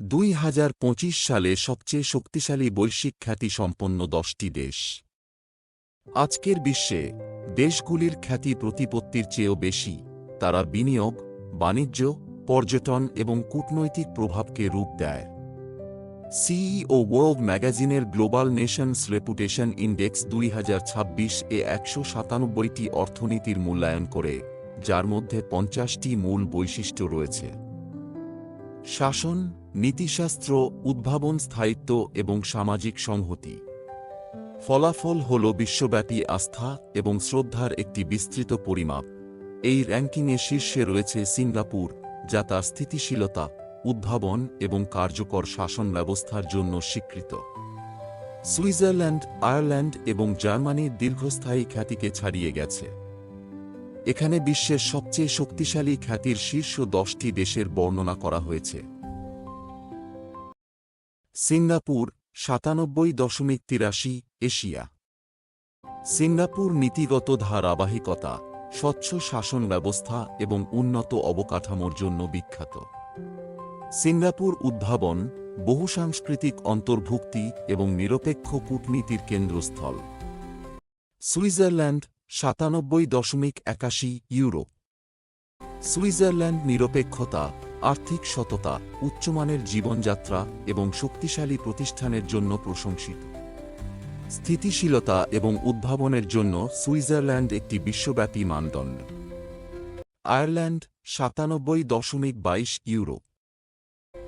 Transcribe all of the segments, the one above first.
দুই হাজার পঁচিশ সালে সবচেয়ে শক্তিশালী বৈশ্বিক খ্যাতি সম্পন্ন দশটি দেশ। আজকের বিশ্বে দেশগুলির খ্যাতি প্রতিপত্তির চেয়েও বেশি, তারা বিনিয়োগ, বাণিজ্য, পর্যটন এবং কূটনৈতিক প্রভাবকে রূপ দেয়। সিইও ওয়ার্ল্ড ম্যাগাজিনের গ্লোবাল নেশনস রেপুটেশন ইন্ডেক্স দুই হাজার ছাব্বিশ এ একশো সাতানব্বইটি অর্থনীতির মূল্যায়ন করে, যার মধ্যে পঞ্চাশটি মূল বৈশিষ্ট্য রয়েছে। শাসন, নীতিশাস্ত্র, উদ্ভাবন স্থায়িত্ব এবং সামাজিক সংহতি। ফলাফল হল বিশ্বব্যাপী আস্থা এবং শ্রদ্ধার একটি বিস্তৃত পরিমাপ। এই র্যাঙ্কিংয়ে শীর্ষে রয়েছে সিঙ্গাপুর, যা তার স্থিতিশীলতা, উদ্ভাবন এবং কার্যকর শাসন ব্যবস্থার জন্য স্বীকৃত। সুইজারল্যান্ড, আয়ারল্যান্ড এবং জার্মানির দীর্ঘস্থায়ী খ্যাতিকে ছাড়িয়ে গেছে। এখানে বিশ্বের সবচেয়ে শক্তিশালী খ্যাতির শীর্ষ দশটি দেশের বর্ণনা করা হয়েছে। সিঙ্গাপুর, সাতানব্বই দশমিক তিরাশি, এশিয়া। সিঙ্গাপুর নীতিগত ধারাবাহিকতা, স্বচ্ছ শাসন ব্যবস্থা এবং উন্নত অবকাঠামোর জন্য বিখ্যাত। সিঙ্গাপুর উদ্ভাবন বহুসাংস্কৃতিক অন্তর্ভুক্তি এবং নিরপেক্ষ কূটনীতির কেন্দ্রস্থল। সুইজারল্যান্ড সাতানব্বই দশমিক একাশি ইউরো। সুইজারল্যান্ড নিরপেক্ষতা, আর্থিক সততা, উচ্চমানের জীবনযাত্রা এবং শক্তিশালী প্রতিষ্ঠানের জন্য প্রশংসিত। স্থিতিশীলতা এবং উদ্ভাবনের জন্য সুইজারল্যান্ড একটি বিশ্বব্যাপী মানদণ্ড। আয়ারল্যান্ড, সাতানব্বই দশমিক বাইশ ইউরো।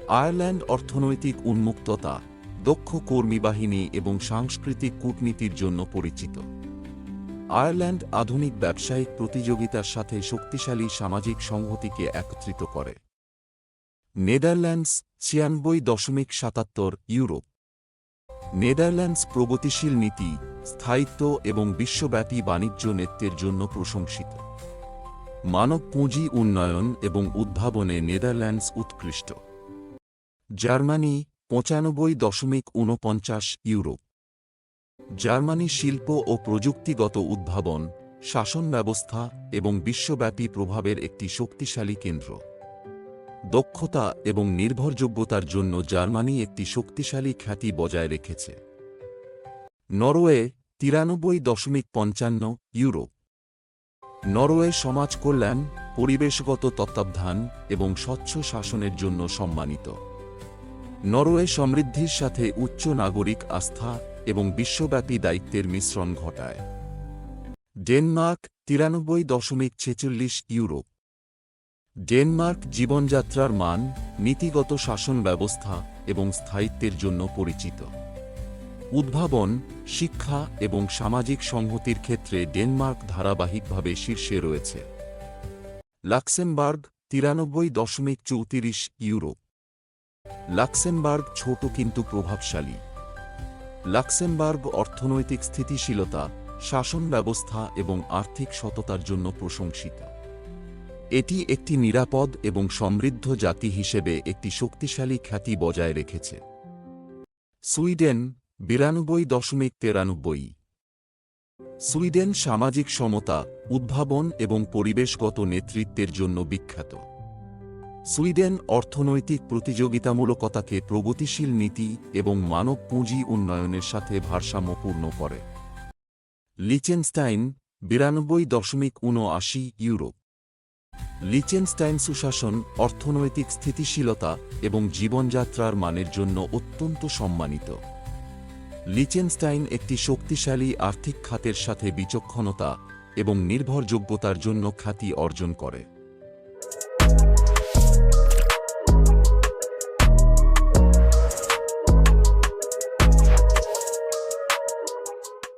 আয়ারল্যান্ড অর্থনৈতিক উন্মুক্ততা, দক্ষ কর্মী বাহিনী এবং সাংস্কৃতিক কূটনীতির জন্য পরিচিত। আয়ারল্যান্ড আধুনিক ব্যবসায়িক প্রতিযোগিতার সাথে শক্তিশালী সামাজিক সংহতিকে একত্রিত করে। নেদারল্যান্ডস ছিয়ানব্বই দশমিক সাতাত্তর ইউরোপ। নেদারল্যান্ডস প্রগতিশীল নীতি, স্থায়িত্ব এবং বিশ্বব্যাপী বাণিজ্য নেতৃত্বের জন্য প্রশংসিত। মানব পুঁজি উন্নয়ন এবং উদ্ভাবনে নেদারল্যান্ডস উৎকৃষ্ট। জার্মানি পঁচানব্বই দশমিক ঊনপঞ্চাশ ইউরোপ। জার্মানি শিল্প ও প্রযুক্তিগত উদ্ভাবন, শাসন ব্যবস্থা এবং বিশ্বব্যাপী প্রভাবের একটি শক্তিশালী কেন্দ্র। দক্ষতা এবং নির্ভরযোগ্যতার জন্য জার্মানি একটি শক্তিশালী খ্যাতি বজায় রেখেছে। নরওয়ে, তিরানব্বই দশমিক পঞ্চান্ন, ইউরোপ। নরওয়ে সমাজ কল্যাণ, পরিবেশগত তত্ত্বাবধান এবং স্বচ্ছ শাসনের জন্য সম্মানিত। নরওয়ে সমৃদ্ধির সাথে উচ্চ নাগরিক আস্থা এবং বিশ্বব্যাপী দায়িত্বের মিশ্রণ ঘটায়। ডেনমার্ক তিরানব্বই দশমিক ছেচল্লিশ ইউরো। ডেনমার্ক জীবনযাত্রার মান, নীতিগত শাসন ব্যবস্থা এবং স্থায়িত্বের জন্য পরিচিত। উদ্ভাবন, শিক্ষা এবং সামাজিক সংহতির ক্ষেত্রে ডেনমার্ক ধারাবাহিকভাবে শীর্ষে রয়েছে। লাক্সেমবার্গ তিরানব্বই দশমিক চৌত্রিশ ইউরো। লাক্সেমবার্গ ছোট কিন্তু প্রভাবশালী। লাক্সেমবার্গ অর্থনৈতিক স্থিতিশীলতা, শাসন ব্যবস্থা এবং আর্থিক সততার জন্য প্রশংসিত। এটি একটি নিরাপদ এবং সমৃদ্ধ জাতি হিসেবে একটি শক্তিশালী খ্যাতি বজায় রেখেছে। সুইডেন, বিরানব্বই দশমিক তেরানব্বই। সুইডেন সামাজিক সমতা, উদ্ভাবন এবং পরিবেশগত নেতৃত্বের জন্য বিখ্যাত। সুইডেন অর্থনৈতিক প্রতিযোগিতামূলকতাকে প্রগতিশীল নীতি এবং মানব পুঁজি উন্নয়নের সাথে ভারসাম্যপূর্ণ করে। লিচেনস্টাইন, বিরানব্বই দশমিক ঊনআশি ইউরোপ। লিচেনস্টাইন সুশাসন অর্থনৈতিক স্থিতিশীলতা এবং জীবনযাত্রার মানের জন্য অত্যন্ত সম্মানিত। লিচেনস্টাইন একটি শক্তিশালী আর্থিক খাতের সাথে বিচক্ষণতা এবং নির্ভরযোগ্যতার জন্য খ্যাতি অর্জন করে।